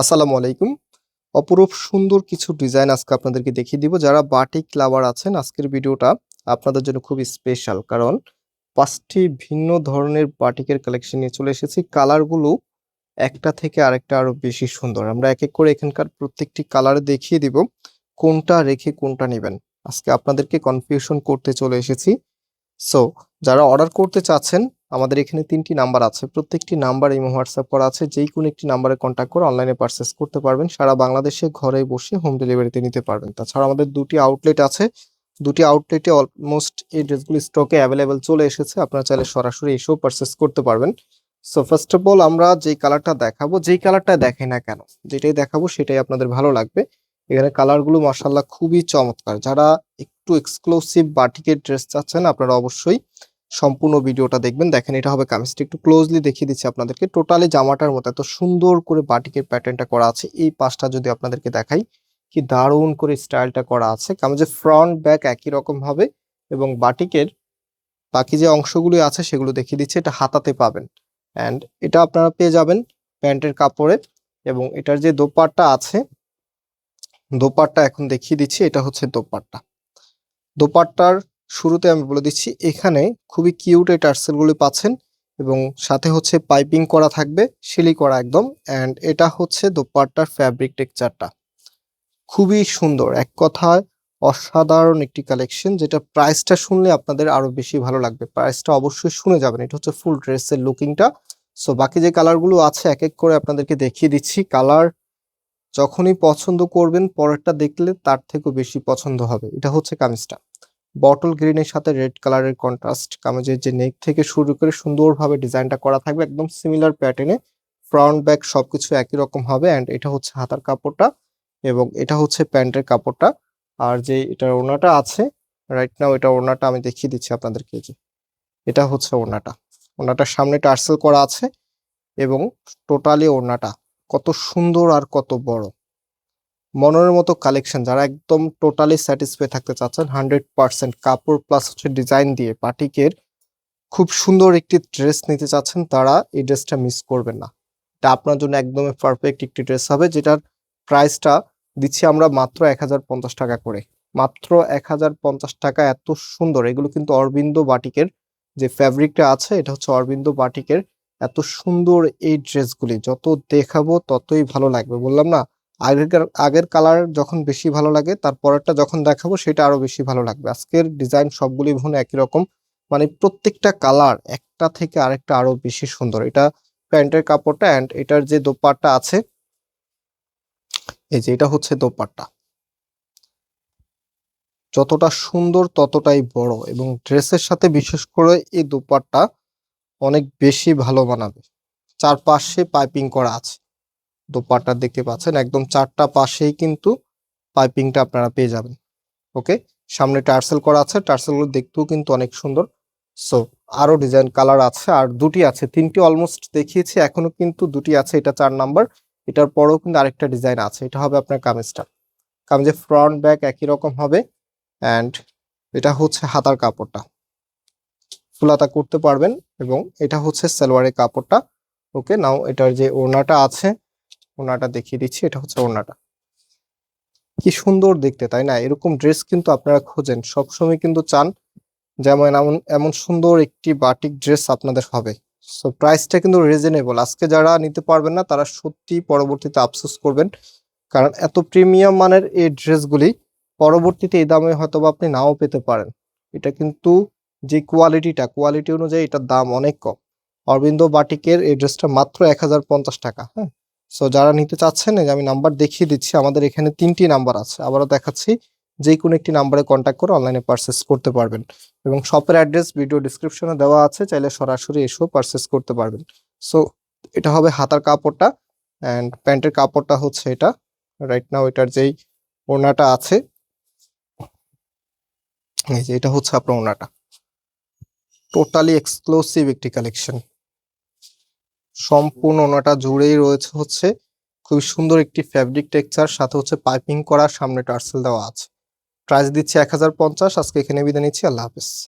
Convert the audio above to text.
আসসালামু আলাইকুম। অপরূপ সুন্দর কিছু ডিজাইন আজকে আপনাদেরকে দেখিয়ে দিব। যারা বাটিক লাভার আছেন, আজকের ভিডিওটা আপনাদের জন্য খুবই স্পেশাল কারণ পাঁচটি ভিন্ন ধরনের বাটিকের কালেকশন নিয়ে চলে এসেছি। কালারগুলো একটা থেকে আরেকটা আরও বেশি সুন্দর। আমরা এক এক করে এখানকার প্রত্যেকটি কালার দেখিয়ে দিব, কোনটা রেখে কোনটা নেবেন। আজকে আপনাদেরকে কনফিউশন করতে চলে এসেছি। সো যারা অর্ডার করতে চাচ্ছেন আমাদের এখানে তিনটি নাম্বার আছে। প্রত্যেকটি নাম্বার এই হোয়াটসঅ্যাপ করা আছে। যেই কোনো একটি নাম্বারে কন্ট্যাক্ট করে অনলাইনে পারচেস করতে পারবেন। সারা বাংলাদেশে ঘরে বসে হোম ডেলিভারিতে নিতে পারবেন। তাছাড়া আমাদের দুটি আউটলেট আছে। দুটি আউটলেটে অলমোস্ট এই ড্রেসগুলি স্টকে অ্যাভেলেবেল চলে এসেছে। আপনারা চাইলে সরাসরি এসেও পারচেস করতে পারবেন। সো ফার্স্ট অফ অল আমরা যেই কালারটা দেখাবো, যেই কালারটা দেখাই না কেন, যেটাই দেখাবো সেটাই আপনাদের ভালো লাগবে। এখানে কালারগুলো মার্শাল্লাহ খুবই চমৎকার। যারা একটু এক্সক্লুসিভ বাটিকের ড্রেস চাচ্ছেন, আপনারা অবশ্যই সম্পূর্ণ ভিডিওটা দেখবেন। দেখেন, এটা হবে কামিজটা একটু ক্লোজলি দেখিয়ে দিচ্ছি আপনাদেরকে। টোটালি জামাটার মতো, এত সুন্দর করে বাটিকের প্যাটার্নটা করা আছে। এই পাশটা যদি আপনাদেরকে দেখাই, কি দারুণ করে স্টাইলটা করা আছে। কামিজের ফ্রন্ট ব্যাক একই রকম হবে এবং বাটিকের বাকি যে অংশগুলি আছে, সেগুলো দেখিয়ে দিচ্ছি। এটা হাতাতে পাবেন। অ্যান্ড এটা আপনারা পেয়ে যাবেন প্যান্টের কাপড়ে। এবং এটার যে দোপাট্টা আছে, দোপাট্টা এখন দেখিয়ে দিচ্ছি। এটা হচ্ছে দোপাট্টা। দোপাট্টার শুরুতে আমি বলে দিচ্ছি, এখানে খুবই কিউট এই টার্সেলগুলি পাচ্ছেন এবং সাথে হচ্ছে পাইপিং করা থাকবে সিলি করা একদম অ্যান্ড এটা হচ্ছে দোপাট্টার ফ্যাব্রিক টেক্সচারটা খুবই সুন্দর, এক কথায় অসাধারণ একটি কালেকশন যেটা প্রাইসটা শুনলে আপনাদের আরও বেশি ভালো লাগবে। প্রাইসটা অবশ্যই শুনে যাবেন, এটা হচ্ছে ফুল ড্রেসের লুকিংটা সো বাকি যে কালারগুলো আছে, এক এক করে আপনাদেরকে দেখিয়ে দিচ্ছি। কালার যখনই পছন্দ করবেন, পরেরটা দেখলে তার থেকেও বেশি পছন্দ হবে। এটা হচ্ছে কামিজটা। বটল গ্রিনের সাথে রেড কালারের কন্ট্রাস্ট কামিজের যে নেক থেকে শুরু করে সুন্দরভাবে ডিজাইনটা করা থাকবে একদম সিমিলার প্যাটার্নে ফ্রন্ট ব্যাক সবকিছু একই রকম হবে অ্যান্ড এটা হচ্ছে হাতার কাপড়টা এবং এটা হচ্ছে প্যান্টের কাপড়টা। আর যে এটার ওড়নাটা আছে রাইট নাও এটা ওড়নাটা আমি দেখিয়ে দিচ্ছি আপনাদেরকে যে। এটা হচ্ছে ওড়নাটা। ওড়নাটার সামনে টার্সেল করা আছে এবং টোটালি ওড়নাটা। কত সুন্দর আর কত বড়। মনের মতো কালেকশন যারা একদম টোটালি স্যাটিসফাই থাকতে চাচ্ছেন হান্ড্রেড পার্সেন্ট কাপড় প্লাস হচ্ছে ডিজাইন দিয়ে পাটিকের খুব সুন্দর একটি ড্রেস নিতে চাচ্ছেন, তারা এই ড্রেসটা মিস করবেন না। এটা আপনার জন্য একদমই পারফেক্ট একটি ড্রেস হবে, যেটার প্রাইসটা দিচ্ছি আমরা মাত্র এক হাজার পঞ্চাশ টাকা করে। মাত্র এক হাজার পঞ্চাশ টাকা, এত সুন্দর। এগুলো কিন্তু অরবিন্দ বাটিকের যে ফ্যাব্রিকটা আছে, এটা হচ্ছে অরবিন্দ বাটিকের এত সুন্দর এই ড্রেসগুলি যত দেখাবো ততই ভালো লাগবে। বললাম না আগের আগের কালার যখন বেশি ভালো লাগে তারপরেরটা যখন দেখাবো সেটা আরও বেশি ভালো লাগবে। আজকের ডিজাইন সবগুলি ভুনে একই রকম। মানে প্রত্যেকটা কালার একটা থেকে আরেকটা আরও বেশি সুন্দর। এটা প্যান্টের কাপড়টা অ্যান্ড এটার যে দোপাট্টা আছে, এই যে এটা হচ্ছে দোপাট্টা। যতটা সুন্দর ততটাই বড় এবং ড্রেসের সাথে বিশেষ করে এই দোপাট্টা অনেক বেশি ভালো মানাবে। চারপাশে পাইপিং করা আছে। দোপাট্টা দেখতে পাচ্ছেন, একদম চারটা পাশেই কিন্তু পাইপিংটা আপনারা পেয়ে যাবেন। ওকে? সামনে টার্সেল করা আছে, টার্সেলগুলো দেখতেও কিন্তু অনেক সুন্দর। সো, আরও ডিজাইন কালার আছে, আর দুটি আছে, তিনটি অলমোস্ট দেখিয়েছি, এখনও কিন্তু দুটি আছে, এটা চার নাম্বার। এটার পরেও কিন্তু আরেকটা ডিজাইন আছে, এটা হবে আপনার কামিজটা। কামিজের ফ্রন্ট, ব্যাক একই রকম হবে, অ্যান্ড এটা হচ্ছে হাতার কাপড়টা। ফুলাতা করতে পারবেন, এবং এটা হচ্ছে সালোয়ারের কাপড়টা। ওকে, নাও এটার যে ওড়নাটা আছে ওড়নাটা দেখিয়ে দিচ্ছি, এটা হচ্ছে ওড়নাটা। কি সুন্দর দেখতে, তাই না? এরকম ড্রেস কিন্তু আপনারা খোঁজেন, সবসময় কিন্তু চান যেমন এমন এমন সুন্দর একটি বাটিক ড্রেস আপনাদের হবে। সো প্রাইসটা কিন্তু রিজনেবল আজকে যারা নিতে পারবেন না, তারা সত্যি পরবর্তীতে আফসোস করবেন। কারণ এত প্রিমিয়াম মানের এই ড্রেসগুলি পরবর্তীতে এই দামে হয়তো আপনি নাও পেতে পারেন। এটা কিন্তু যে কোয়ালিটিটা কোয়ালিটি অনুযায়ী এটার দাম অনেক কম। অরবিন্দ বাটিকের এই ড্রেসটা মাত্র এক হাজার পঞ্চাশ টাকা হ্যাঁ? সো যারা নিতে চাচ্ছেন যে আমি নাম্বার দেখিয়ে দিচ্ছি, আমাদের এখানে তিনটি নাম্বার আছে। আবারও দেখাচ্ছি যে কোনো একটি নাম্বারে কন্ট্যাক্ট করে অনলাইনে পারচেস করতে পারবেন। এবং শপের অ্যাড্রেস ভিডিও ডিসক্রিপশনে দেওয়া আছে, চাইলে সরাসরি এসেও পারচেস করতে পারবেন। সো এটা হবে হাতার কাপড়টা অ্যান্ড প্যান্টের কাপড়টা হচ্ছে এটা। রাইট নাও এটার যেই ওড়নাটা আছে, এই যে এটা হচ্ছে আপনার ওড়নাটা। টোটালি এক্সক্লুসিভ একটি কালেকশন সম্পূর্ণ ওনাটা জুড়েই রয়েছে হচ্ছে খুবই সুন্দর একটি ফ্যাব্রিক টেক্সচার সাথে হচ্ছে পাইপিং করা, সামনে টার্সেল দেওয়া আছে। প্রাইস দিচ্ছি এক হাজার পঞ্চাশ, আজকে এখানে বিদায় নিচ্ছি, আল্লাহ হাফেজ।